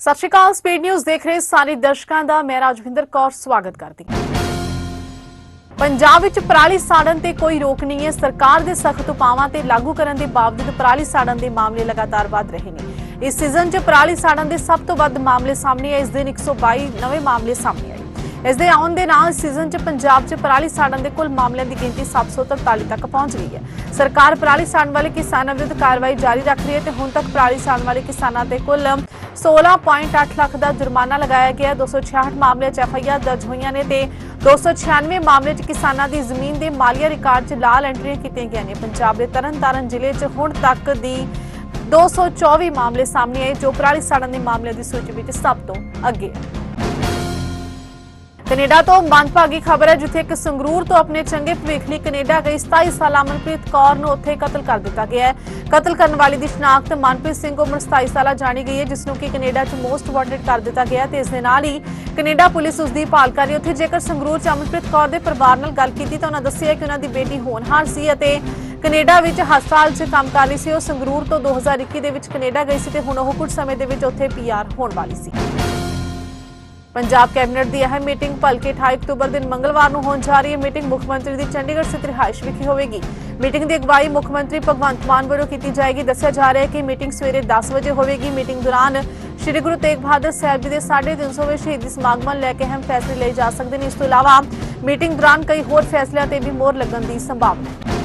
ਸਤਿ ਸ਼੍ਰੀ ਅਕਾਲ, speed news ਦੇਖ ਰਹੇ ਸਾਰੇ ਦਰਸ਼ਕਾਂ ਦਾ। ਮੈਂ ਰਾਜਵਿੰਦਰ ਕੌਰ, ਸਵਾਗਤ ਕਰਦੀ ਹਾਂ। ਪੰਜਾਬ ਵਿੱਚ ਪਰਾਲੀ ਸਾੜਨ ਤੇ ਕੋਈ ਰੋਕ ਨਹੀਂ ਹੈ। ਸਰਕਾਰ ਦੇ ਸਖਤ ਉਪਾਵਾਂ ਤੇ ਲਾਗੂ ਕਰਨ ਦੇ ਬਾਵਜੂਦ ਪਰਾਲੀ ਸਾੜਨ ਦੇ ਮਾਮਲੇ ਲਗਾਤਾਰ ਵਧ ਰਹੇ ਨੇ। ਇਸ ਸੀਜ਼ਨ 'ਚ ਪਰਾਲੀ ਸਾੜਨ ਦੇ ਸਭ ਤੋਂ ਵੱਧ ਮਾਮਲੇ ਸਾਹਮਣੇ ਆਏ। ਇਸ ਦਿਨ 122 ਨਵੇਂ ਮਾਮਲੇ ਸਾਹਮਣੇ ਆਏ। ਇਸ ਦੇ ਆਉਣ ਦੇ ਨਾਲ ਸੀਜ਼ਨ 'ਚ ਪੰਜਾਬ 'ਚ ਪਰਾਲੀ ਸਾੜਨ ਦੇ ਕੁੱਲ ਮਾਮਲਿਆਂ ਦੀ ਗਿਣਤੀ 743 ਤੱਕ ਪਹੁੰਚ ਗਈ ਹੈ। ਸਰਕਾਰ ਪਰਾਲੀ ਸਾੜਨ ਵਾਲੇ ਕਿਸਾਨਾਂ ਵਿਰੁੱਧ ਕਾਰਵਾਈ ਜਾਰੀ ਰੱਖ ਰਹੀ ਹੈ ਤੇ ਹੁਣ ਤੱਕ ਪਰਾਲੀ ਸਾੜਨ ਵਾਲੇ ਕਿਸਾਨਾਂ ਤੇ ਕੁੱਲ 16.8 ਲੱਖ ਦਾ ਜੁਰਮਾਨਾ ਲਗਾਇਆ ਗਿਆ ਹੈ। 266 ਮਾਮਲੇ 'ਚ ਐਫਆਈਆਰ ਦਰਜ ਹੋਈਆਂ ਨੇ ਤੇ 296 ਮਾਮਲੇ 'ਚ ਕਿਸਾਨਾਂ ਦੀ ਜ਼ਮੀਨ ਦੇ ਮਾਲੀਆ ਰਿਕਾਰਡ 'ਚ ਲਾਲ ਐਂਟਰੀਆਂ ਕੀਤੀਆਂ ਗਈਆਂ ਨੇ ਪੰਜਾਬ ਦੇ ਤਰਨਤਾਰਨ ਜ਼ਿਲ੍ਹੇ 'ਚ ਹੁਣ ਤੱਕ ਦੀ 224 ਮਾਮਲੇ ਸਾਹਮਣੇ ਆਏ, ਜੋ ਪਰਾਲੀ ਸਾੜਨ ਦੇ ਮਾਮਲੇ ਦੀ ਸੂਚੀ ਵਿੱਚ ਸਭ ਤੋਂ ਅੱਗੇ ਹੈ ਕੈਨੇਡਾ ਤੋਂ ਮੰਦਭਾਗੀ ਖਬਰ ਹੈ, ਜਿੱਥੇ ਇੱਕ ਸੰਗਰੂਰ ਤੋਂ ਆਪਣੇ ਚੰਗੇ ਭਵਿੱਖ ਲਈ ਕੈਨੇਡਾ ਗਈ 27 ਸਾਲਾ ਮਨਪ੍ਰੀਤ ਕੌਰ ਨੂੰ ਉੱਥੇ ਕਤਲ ਕਰ ਦਿੱਤਾ ਗਿਆ ਹੈ। ਕਤਲ ਕਰਨ ਵਾਲੀ ਦੀ ਸ਼ਨਾਖਤ ਮਨਪ੍ਰੀਤ ਸਿੰਘ ਉਮਰ 27 ਸਾਲਾ ਜਾਣੀ ਗਈ ਹੈ, ਜਿਸ ਨੂੰ ਕਿ ਕੈਨੇਡਾ 'ਚ ਮੋਸਟ ਵਾਂਟਡ ਕਰ ਦਿੱਤਾ ਗਿਆ ਹੈ ਤੇ ਇਸ ਦੇ ਨਾਲ ਹੀ ਕੈਨੇਡਾ ਪੁਲਿਸ ਉਸ ਦੀ ਭਾਲ ਕਰ ਰਹੀ ਹੈ। ਉੱਥੇ ਜੇਕਰ ਸੰਗਰੂਰ 'ਚ ਅਮਨਪ੍ਰੀਤ ਕੌਰ ਦੇ ਪਰਿਵਾਰ ਨਾਲ ਗੱਲ ਕੀਤੀ ਤਾਂ ਉਹਨਾਂ ਦੱਸਿਆ ਕਿ ਉਹਨਾਂ ਦੀ ਬੇਟੀ ਹੋਣਹਾਰ ਸੀ ਅਤੇ ਕੈਨੇਡਾ ਵਿੱਚ ਹਸਪਤਾਲ 'ਚ ਕੰਮ ਕਰ ਰਹੀ ਸੀ। ਉਹ ਸੰਗਰੂਰ ਤੋਂ 2021 ਦੇ ਵਿੱਚ ਕੈਨੇਡਾ ਗਈ ਸੀ ਤੇ ਹੁਣ ਉਹ ਕੁਝ ਸਮੇਂ ਦੇ ਵਿੱਚ ਉੱਥੇ ਪੀਆਰ ਹੋਣ ਵਾਲੀ ਸੀ। ਪੰਜਾਬ ਕੈਬਨਿਟ ਦੀ ਅਹਿਮ ਮੀਟਿੰਗ ਭਲਕੇ 28 ਅਕਤੂਬਰ ਦਿਨ ਮੰਗਲਵਾਰ ਨੂੰ ਹੋਣ ਜਾ ਰਹੀ ਹੈ। ਮੀਟਿੰਗ ਮੁੱਖ ਮੰਤਰੀ ਦੀ ਚੰਡੀਗੜ੍ਹ ਸਥਿਤ ਰਿਹਾਇਸ਼ ਵਿਖੇ ਹੋਵੇਗੀ। ਮੀਟਿੰਗ ਦੀ ਅਗਵਾਈ ਮੁੱਖ ਮੰਤਰੀ ਭਗਵੰਤ ਮਾਨ ਵੱਲੋਂ ਕੀਤੀ ਜਾਏਗੀ। ਦੱਸਿਆ ਜਾ ਰਿਹਾ ਹੈ ਕਿ ਮੀਟਿੰਗ ਸਵੇਰੇ 10 ਵਜੇ ਹੋਵੇਗੀ। ਮੀਟਿੰਗ ਦੌਰਾਨ ਸ੍ਰੀ ਗੁਰੂ ਤੇਗ ਬਹਾਦਰ ਸਾਹਿਬ ਜੀ ਦੇ 350ਵੇਂ ਸ਼ਹੀਦੀ ਸਮਾਗਮਾਂ ਨੂੰ ਲੈ ਕੇ ਅਹਿਮ ਫੈਸਲੇ ਲਏ ਜਾ ਸਕਦੇ ਨੇ। ਇਸ ਤੋਂ ਇਲਾਵਾ ਮੀਟਿੰਗ ਦੌਰਾਨ ਕਈ ਹੋਰ ਫੈਸਲਿਆਂ ਤੇ ਵੀ ਮੋਹਰ ਲੱਗਣ ਦੀ ਸੰਭਾਵਨਾ ਹੈ।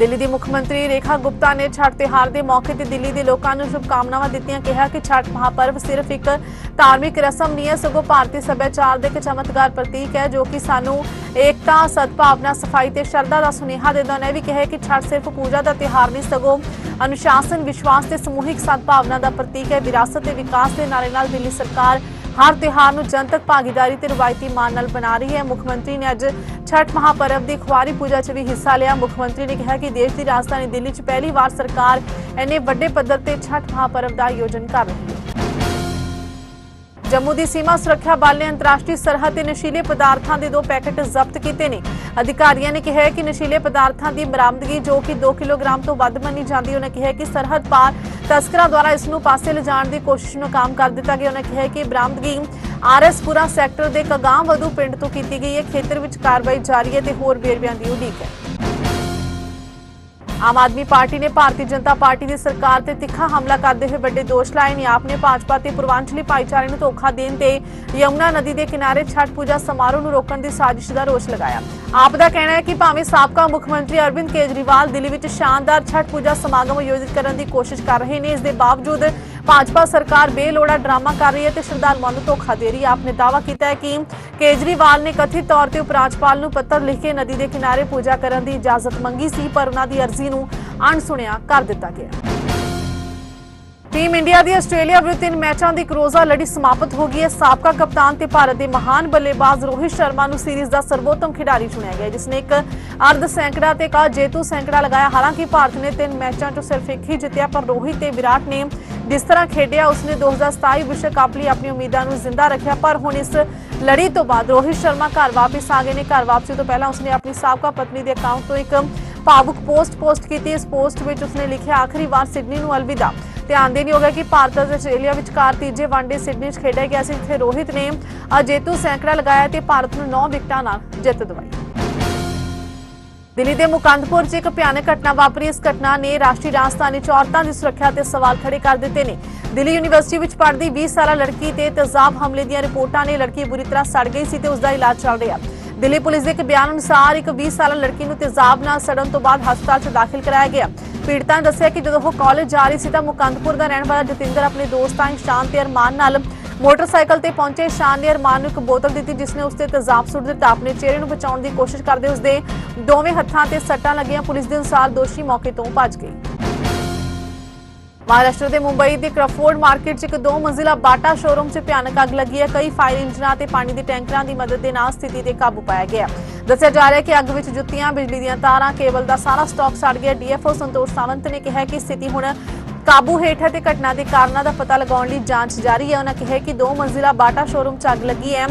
ਦਿੱਲੀ ਦੀ ਮੁੱਖ ਮੰਤਰੀ ਰੇਖਾ ਗੁਪਤਾ ਨੇ ਛਠ ਤਿਉਹਾਰ ਦੇ ਮੌਕੇ ਤੇ ਦਿੱਲੀ ਦੇ ਲੋਕਾਂ ਨੂੰ ਸ਼ੁਭਕਾਮਨਾਵਾਂ ਦਿੱਤੀਆਂ, ਕਿਹਾ ਕਿ ਛਠ ਮਹਾਪਰਵ ਸਿਰਫ ਇੱਕ ਧਾਰਮਿਕ ਰਸਮ ਨਹੀਂ ਹੈ, ਸਗੋਂ ਭਾਰਤੀ ਸੱਭਿਆਚਾਰ ਦੇ ਇੱਕ ਚਮਤਕਾਰ ਪ੍ਰਤੀਕ ਹੈ, ਜੋ ਕਿ ਸਾਨੂੰ ਏਕਤਾ, ਸਦਭਾਵਨਾ, ਸਫ਼ਾਈ ਤੇ ਸ਼ਰਧਾ ਦਾ ਸੁਨੇਹਾ ਦਿੰਦਾ ਨੇ ਵੀ ਕਿਹਾ ਕਿ ਛਠ ਸਿਰਫ ਪੂਜਾ ਦਾ ਤਿਉਹਾਰ ਨਹੀਂ, ਸਗੋਂ ਅਨੁਸ਼ਾਸਨ, ਵਿਸ਼ਵਾਸ ਤੇ ਸਮੂਹਿਕ ਸਦਭਾਵਨਾ ਦਾ ਪ੍ਰਤੀਕ ਹੈ। ਵਿਰਾਸਤ ਤੇ ਵਿਕਾਸ ਦੇ ਨਾਰੇ ਨਾਲ ਦਿੱਲੀ ਸਰਕਾਰ ਹਰ ਤਿਉਹਾਰ ਨੂੰ ਜਨਤਕ ਭਾਗੀਦਾਰੀ ਤੇ ਰਵਾਇਤੀ ਮਾਨ ਨਾਲ ਬਣਾ ਰਹੀ ਹੈ। ਮੁੱਖ ਮੰਤਰੀ ਨੇ ਅੱਜ ਛਠ ਮਹਾਪਰਵ ਦੀ ਖੁਆਰੀ ਪੂਜਾ 'ਚ ਵੀ ਹਿੱਸਾ ਲਿਆ। ਮੁੱਖ ਮੰਤਰੀ ਨੇ ਕਿਹਾ ਕਿ ਦੇਸ਼ ਦੀ ਰਾਜਧਾਨੀ ਦਿੱਲੀ 'ਚ ਪਹਿਲੀ ਵਾਰ ਸਰਕਾਰ ਇੰਨੇ ਵੱਡੇ ਪੱਧਰ ਤੇ ਛਠ ਮਹਾਪਰਵ ਦਾ ਆਯੋਜਨ ਕਰ ਰਹੀ ਹੈ। ਜੰਮੂ ਦੀ ਸੀਮਾ ਸੁਰੱਖਿਆ ਬਲ ਨੇ ਅੰਤਰਰਾਸ਼ਟਰੀ ਸਰਹੱਦ ਤੇ ਨਸ਼ੀਲੇ ਪਦਾਰਥਾਂ ਦੇ ਦੋ ਪੈਕੇਟ ਜ਼ਬਤ ਕੀਤੇ ਨੇ। ਅਧਿਕਾਰੀਆਂ ਨੇ ਕਿਹਾ ਕਿ ਨਸ਼ੀਲੇ ਪਦਾਰਥਾਂ ਦੀ ਬਰਾਮਦਗੀ ਜੋ ਕਿ 2 ਕਿਲੋਗ੍ਰਾਮ ਤੋਂ ਵੱਧ ਮੰਨੀ ਜਾਂਦੀ, ਉਹਨਾਂ ਕਿਹਾ ਕਿ ਸਰਹੱਦ ਪਾਰ ਤਸਕਰਾਂ ਦੁਆਰਾ ਇਸ ਨੂੰ ਪਾਸੇ ਲਿਜਾਣ ਦੀ ਕੋਸ਼ਿਸ਼ ਨੂੰ ਨਾਕਾਮ ਕਰ ਦਿੱਤਾ ਗਿਆ। ਉਹਨਾਂ ਕਿਹਾ ਕਿ ਬਰਾਮਦਗੀ ਆਰਐਸਪੁਰਾ ਸੈਕਟਰ ਦੇ ਕਗਾਮ ਵਧੂ ਪਿੰਡ ਤੋਂ ਕੀਤੀ ਗਈ ਹੈ। ਖੇਤਰ ਵਿੱਚ ਕਾਰਵਾਈ ਜਾਰੀ ਹੈ ਤੇ ਹੋਰ ਵੇਰਵਿਆਂ ਦੀ ਉਡੀਕ ਹੈ। ਆਮ ਆਦਮੀ ਪਾਰਟੀ ਨੇ ਭਾਰਤੀ ਜਨਤਾ ਪਾਰਟੀ ਦੀ ਸਰਕਾਰ ਤੇ ਤਿੱਖਾ ਹਮਲਾ ਕਰਦੇ ਹੋਏ ਵੱਡੇ ਦੋਸ਼ ਲਾਏ ਨੇ। ਆਪ ਨੇ ਭਾਜਪਾ ਤੇ ਪੂਰਵਾਂਚਲੀ ਭਾਈਚਾਰੇ ਨੂੰ ਧੋਖਾ ਦੇਣ ਤੇ ਯਮੁਨਾ ਨਦੀ ਦੇ ਕਿਨਾਰੇ ਛਠ ਪੂਜਾ ਸਮਾਰੋਹ ਨੂੰ ਰੋਕਣ ਦੀ ਸਾਜ਼ਿਸ਼ ਦਾ ਰੋਸ਼ ਲਗਾਇਆ। ਆਪ ਦਾ ਕਹਿਣਾ ਹੈ ਕਿ ਭਾਵੇਂ ਸਾਬਕਾ ਮੁੱਖ ਮੰਤਰੀ ਅਰਵਿੰਦ ਕੇਜਰੀਵਾਲ ਦਿੱਲੀ ਵਿੱਚ ਸ਼ਾਨਦਾਰ ਛਠ ਪੂਜਾ ਸਮਾਗਮ ਆਯੋਜਿਤ ਕਰਨ ਦੀ ਕੋਸ਼ਿਸ਼ ਕਰ ਰਹੇ ਨੇ, ਇਸ ਦੇ ਬਾਵਜੂਦ ਭਾਜਪਾ ਸਰਕਾਰ ਬੇਲੋੜਾ ਡਰਾਮਾ ਕਰ ਰਹੀ ਹੈ ਤੇ ਸ਼ਰਧਾਲੂਆਂ ਨੂੰ ਧੋਖਾ ਦੇ ਰਹੀ ਹੈ। ਆਪਨੇ ਦਾਅਵਾ ਕੀਤਾ ਹੈ ਕਿ ਕੇਜਰੀਵਾਲ ਨੇ ਕਥਿਤ ਤੌਰ ਤੇ ਉਪਰਾਜਪਾਲ ਨੂੰ ਪੱਤਰ ਲਿਖ ਕੇ ਨਦੀ ਦੇ ਕਿਨਾਰੇ ਪੂਜਾ ਕਰਨ ਦੀ ਇਜਾਜ਼ਤ ਮੰਗੀ ਸੀ, ਪਰ ਉਹਨਾਂ ਦੀ ਅਰਜ਼ੀ ਨੂੰ ਅਣਸੁਣਿਆ ਕਰ ਦਿੱਤਾ ਗਿਆ। ਟੀਮ ਇੰਡੀਆ ਦੀ ਆਸਟ੍ਰੇਲੀਆ ਵਿਰੁੱਧ ਤਿੰਨ ਮੈਚਾਂ ਦੀ ਕਰੋਜ਼ਾ ਲੜੀ ਸਮਾਪਤ ਹੋ ਗਈ ਹੈ। ਸਾਬਕਾ ਕਪਤਾਨ ਤੇ ਭਾਰਤ ਦੇ ਮਹਾਨ ਬੱਲੇਬਾਜ਼ ਰੋਹਿਤ ਸ਼ਰਮਾ ਨੂੰ ਸੀਰੀਜ਼ ਦਾ ਸਰਵੋਤਮ ਖਿਡਾਰੀ ਚੁਣਿਆ ਗਿਆ ਜਿਸ ਨੇ ਇੱਕ ਅਰਧ ਸੈਂਕੜਾ ਤੇ ਕਾ ਜੇਤੂ ਸੈਂਕੜਾ ਲਗਾਇਆ। ਹਾਲਾਂਕਿ ਭਾਰਤ ਨੇ ਤਿੰਨ ਮੈਚਾਂ 'ਚੋਂ ਸਿਰਫ ਇੱਕ ਹੀ ਜਿੱਤਿਆ, ਪਰ ਰੋਹਿਤ ਤੇ ਵਿਰਾਟ ਨੇ ਜਿਸ ਤਰ੍ਹਾਂ ਖੇਡਿਆ, ਉਸਨੇ 2027 ਵਿਸ਼ਵ ਕੱਪ ਲਈ ਆਪਣੀ ਉਮੀਦਾਂ ਨੂੰ ਜ਼ਿੰਦਾ ਰੱਖਿਆ। ਪਰ ਹੁਣ ਇਸ ਲੜੀ ਤੋਂ ਬਾਅਦ ਰੋਹਿਤ ਸ਼ਰਮਾ ਘਰ ਵਾਪਸ ਆ ਗਏ ਨੇ। ਘਰ ਵਾਪਸੀ ਤੋਂ ਪਹਿਲਾਂ ਉਸਨੇ ਆਪਣੀ ਸਾਬਕਾ ਪਤਨੀ ਦੇ ਅਕਾਊਂਟ ਤੋਂ ਇੱਕ ਭਾਵੁਕ ਪੋਸਟ ਪੋਸਟ ਕੀਤੀ। ਇਸ ਪੋਸਟ ਵਿੱਚ ਉਸਨੇ ਲਿਖਿਆ, ਆਖਰੀ ਵਾਰ ਸਿਡਨੀ ਨੂੰ ਅਲਵਿਦਾ। ਧਿਆਨ ਦੇਣੀ ਹੋਗਾ ਕਿ ਭਾਰਤ ਅਤੇ ਆਸਟ੍ਰੇਲੀਆ ਵਿਚਕਾਰ ਤੀਜੇ ਵਨਡੇ ਸਿਡਨੀ 'ਚ ਖੇਡਿਆ ਗਿਆ ਸੀ, ਜਿੱਥੇ ਰੋਹਿਤ ਨੇ ਅਜੇਤੂ ਸੈਂਕੜਾ ਲਗਾਇਆ ਤੇ ਭਾਰਤ ਨੂੰ 9 ਵਿਕਟਾਂ ਨਾਲ ਜਿੱਤ ਦਿਵਾਈ। ਦਿੱਲੀ ਦੇ ਮੁਕੰਦਪੁਰ 'ਚ ਇੱਕ ਭਿਆਨਕ ਘਟਨਾ ਵਾਪਰੀ। ਇਸ ਘਟਨਾ ਨੇ ਰਾਸ਼ਟਰੀ ਰਾਜਧਾਨੀ 'ਚ ਔਰਤਾਂ ਦੀ ਸੁਰੱਖਿਆ ਤੇ ਸਵਾਲ ਖੜੇ ਕਰ ਦਿੱਤੇ ਨੇ। ਦਿੱਲੀ ਯੂਨੀਵਰਸਿਟੀ ਵਿੱਚ ਪੜ੍ਹਦੀ 20 ਸਾਲਾ ਲੜਕੀ ਤੇ ਤੇਜ਼ਾਬ ਹਮਲੇ ਦੀਆਂ ਰਿਪੋਰਟਾਂ ਨੇ ਲੜਕੀ ਬੁਰੀ ਤਰ੍ਹਾਂ ਸੜ ਗਈ ਸੀ ਤੇ ਉਸ ਦਾ ਇਲਾਜ ਚੱਲ ਰਿਹਾ। ਦਿੱਲੀ ਪੁਲਿਸ ਦੇ ਇੱਕ ਬਿਆਨ ਅਨੁਸਾਰ ਇੱਕ 20 ਸਾਲਾ ਲੜਕੀ ਨੂੰ ਤੇਜ਼ਾਬ ਨਾਲ ਸੜਨ ਤੋਂ ਬਾਅਦ ਹਸਪਤਾਲ 'ਚ ਦਾਖਲ ਕਰਾਇਆ ਗਿਆ। ਪੀੜਤਾਂ ਨੇ ਦੱਸਿਆ ਕਿ ਜਦੋਂ ਉਹ ਕਾਲਜ ਜਾ ਰਹੀ ਸੀ ਤਾਂ ਮੁਕੰਦਪੁਰ ਦਾ ਰਹਿਣ ਵਾਲਾ ਜਤਿੰਦਰ ਆਪਣੇ ਦੋਸਤਾਂ ਇਸ਼ਾਨ ਤੇ ਅਰਮਾਨ ਨਾਲ ਮੋਟਰਸਾਈਕਲ ਤੇ ਪਹੁੰਚੇ। ਇਸ਼ਾਨ ਨੇ ਅਰਮਾਨ ਨੂੰ ਇੱਕ ਬੋਤਲ ਦਿੱਤੀ, ਜਿਸ ਨੇ ਉਸ ਤੇ ਤੇਜ਼ਾਬ ਸੁੱਟ ਦਿੱਤਾ। ਆਪਣੇ ਚਿਹਰੇ ਨੂੰ ਬਚਾਉਣ ਦੀ ਕੋਸ਼ਿਸ਼ ਕਰਦੇ ਉਸ ਦੇ ਦੋਵੇਂ ਹੱਥਾਂ ਤੇ ਸੱਟਾਂ ਲੱਗੀਆਂ। ਪੁਲਿਸ ਦੇ ਅਨੁਸਾਰ ਦੋਸ਼ੀ ਮੌਕੇ ਤੋਂ ਭੱਜ ਗਈ ਮਹਾਰਾਸ਼ਟਰ ਦੇ ਮੁੰਬਈ ਦੇ ਕ੍ਰਫੋਰਡ ਮਾਰਕੀਟ 'ਚ ਇੱਕ ਦੋ ਮੰਜ਼ਿਲਾ ਬਾਟਾ ਸ਼ੋਰੂਮ 'ਚ ਭਿਆਨਕ ਅੱਗ ਲੱਗੀ ਹੈ। ਕਈ ਫਾਇਰ ਇੰਜਨਾਂ ਤੇ ਪਾਣੀ ਦੇ ਟੈਂਕਰਾਂ ਦੀ ਮਦਦ ਦੇ ਨਾਲ ਸਥਿਤੀ ਤੇ ਕਾਬੂ ਪਾਇਆ ਗਿਆ। ਦੱਸਿਆ ਜਾ ਰਿਹਾ ਹੈ ਕਿ ਅੱਗ ਵਿੱਚ ਜੁੱਤੀਆਂ, ਬਿਜਲੀ ਦੀਆਂ ਤਾਰਾਂ, ਕੇਬਲ ਦਾ ਸਾਰਾ ਸਟਾਕ ਸੜ ਗਿਆ। ਡੀਐਫਓ ਸੰਤੋਸ਼ ਸਾਵੰਤ ਨੇ ਕਿਹਾ ਕਿ ਸਥਿਤੀ ਹੁਣ ਕਾਬੂ ਹੇਠ ਹੈ ਤੇ ਘਟਨਾ ਦੇ ਕਾਰਨਾਂ ਦਾ ਪਤਾ ਲਗਾਉਣ ਲਈ ਜਾਂਚ ਜਾਰੀ ਹੈ। ਉਹਨਾਂ ਕਿਹਾ ਕਿ ਦੋ ਮੰਜ਼ਿਲਾ ਬਾਟਾ ਸ਼ੋਰੂਮ 'ਚ ਅੱਗ ਲੱਗੀ ਹੈ।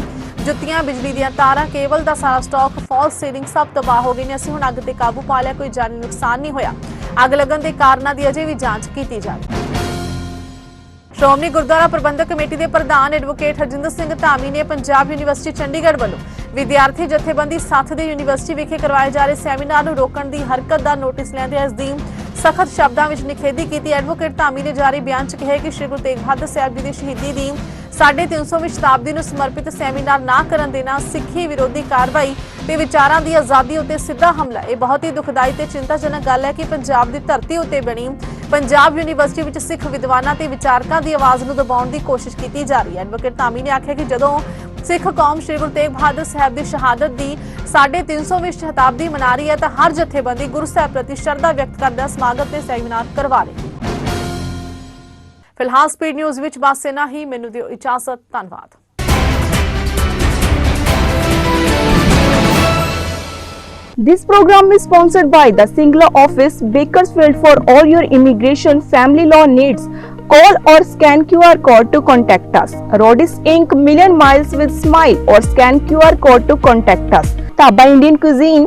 ਜੁੱਤੀਆਂ, ਬਿਜਲੀ ਦੀਆਂ ਤਾਰਾਂ, ਕੇਬਲ ਦਾ ਸਾਰਾ ਸਟਾਕ, ਫਾਲਸ ਸੀਲਿੰਗ ਸਭ ਤਬਾਹ ਹੋ ਗਏ ਨੇ। ਅਸੀਂ ਹੁਣ ਅੱਗ ਤੇ ਕਾਬੂ ਪਾ ਲਿਆ। ਕੋਈ ਜਾਨੀ ਨੁਕਸਾਨ ਨਹੀਂ ਹੋਇਆ। ਅੱਗ ਲੱਗਣ ਦੇ ਕਾਰਨਾਂ ਦੀ ਅਜੇ ਵੀ ਜਾਂਚ ਕੀਤੀ ਜਾ ਰਹੀ ਹੈ। ਸ਼੍ਰੋਮਣੀ ਗੁਰਦੁਆਰਾ ਪ੍ਰਬੰਧਕ ਕਮੇਟੀ ਦੇ ਪ੍ਰਧਾਨ ਐਡਵੋਕੇਟ ਹਰਜਿੰਦਰ ਸਿੰਘ ਧਾਮੀ ਨੇ ਪੰਜਾਬ ਯੂਨੀਵਰਸਿਟੀ ਚੰਡੀਗੜ੍ਹ ਵੱਲੋਂ ਵਿਦਿਆਰਥੀ ਜਥੇਬੰਦੀ ਸਾਥ ਦੇ ਯੂਨੀਵਰਸਿਟੀ ਵਿਖੇ ਕਰਵਾਏ ਜਾ ਰਹੇ ਸੈਮੀਨਾਰ ਨੂੰ ਰੋਕਣ ਦੀ ਹਰਕਤ ਦਾ ਨੋਟਿਸ ਲੈਂਦੇ ਇਸ ਦੀ ਸਖਤ ਸ਼ਬਦਾਂ ਵਿੱਚ ਨਿਖੇਧੀ ਕੀਤੀ। ਐਡਵੋਕੇਟ ਧਾਮੀ ਨੇ ਜਾਰੀ ਬਿਆਨ 'ਚ ਕਿਹਾ ਕਿ ਸ਼੍ਰੀ ਗੁਰੂ ਤੇਗ ਬਹਾਦਰ ਸਾਹਿਬ ਜੀ ਦੀ ਸ਼ਹੀਦੀ ਦੀ 350ਵੀਂ ਸ਼ਤਾਬਦੀ ਨੂੰ ਸਮਰਪਿਤ ਸੈਮੀਨਾਰ ਨਾ ਕਰਨ ਦੇਣਾ ਸਿੱਖੀ ਵਿਰੋਧੀ ਕਾਰਵਾਈ ਤੇ ਵਿਚਾਰਾਂ ਦੀ ਆਜ਼ਾਦੀ ਉੱਤੇ ਸਿੱਧਾ ਹਮਲਾ। ਇਹ ਬਹੁਤ ਹੀ ਦੁਖਦਾਈ ਤੇ ਚਿੰਤਾਜਨਕ ਗੱਲ ਹੈ ਕਿ ਪੰਜਾਬ ਦੀ ਧਰਤੀ ਉੱਤੇ ਬਣੀ ਪੰਜਾਬ ਯੂਨੀਵਰਸਿਟੀ ਵਿੱਚ ਸਿੱਖ ਵਿਦਵਾਨਾਂ ਤੇ ਵਿਚਾਰਕਾਂ ਦੀ ਆਵਾਜ਼ ਨੂੰ ਦਬਾਉਣ ਦੀ ਕੋਸ਼ਿਸ਼ ਕੀਤੀ ਜਾ ਰਹੀ ਹੈ। ਐਡਵੋਕੇਟ ਧਾਮੀ ਨੇ ਆਖਿਆ ਕਿ ਜਦੋਂ ਸਿੱਖ ਕੌਮ ਸ਼੍ਰੀ ਗੁਰੂ ਤੇਗ ਬਹਾਦਰ ਸਾਹਿਬ ਦੀ ਸ਼ਹਾਦਤ ਦੀ 350ਵੀਂ ਸ਼ਤਾਬਦੀ ਮਨਾ ਰਹੀ ਹੈ ਤਾਂ ਹਰ ਜਥੇਬੰਦੀ ਗੁਰੂ ਸਾਹਿਬ ਪ੍ਰਤੀ ਸ਼ਰਧਾ ਵਿਅਕਤ ਕਰਦਾ ਸਮਾਗਮ ਤੇ ਸੈਮੀਨਾਰ ਕਰਵਾ ਰਹੀ ਹੈ। ਫਿਲਹਾਲ ਸਪੀਡ ਨਿਊਜ਼ ਵਿੱਚ ਬਸ ਇਨਾ ਹੀ ਮੈਨੂੰ ਦਿਓ ਇਜਾਜ਼ਤ ਧੰਨਵਾਦ This program is sponsored by the Singla office, Bakersfield for all your immigration family law needs. Call or scan QR code to contact us. Rodis Inc. Million Miles with Smile or scan QR code to contact us. Taba Indian Cuisine,